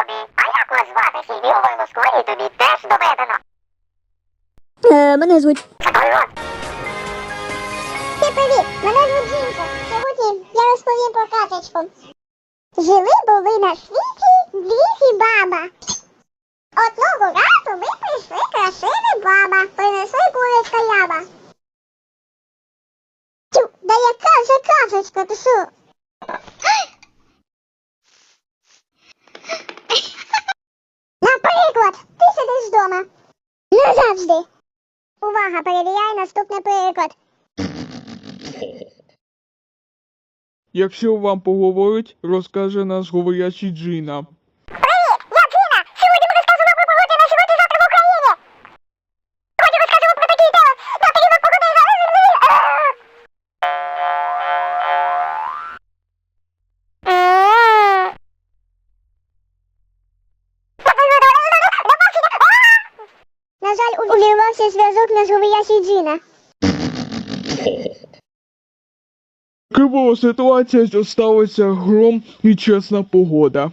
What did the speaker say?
тобі. А як вас звати? Хімію в Москві тобі теж доведено. Е, мене звуть. Заколот. Привіт! Мене звуть Жінка. Сьогодні я розповім про казочку. Жили були на світі дід і баба. Одного разу ми прийшли красиві баба, принесли курочка яба. Тю, да яка вже казочка, ти що? Вдома. Назавжди. Увага, перевіряй наступний приклад. Якщо вам поговорить, розкаже наш говорячий Джина. Жаль, увірвався зв'язок на говорящий Джина. Була ситуація, що сталося гром і чесна погода.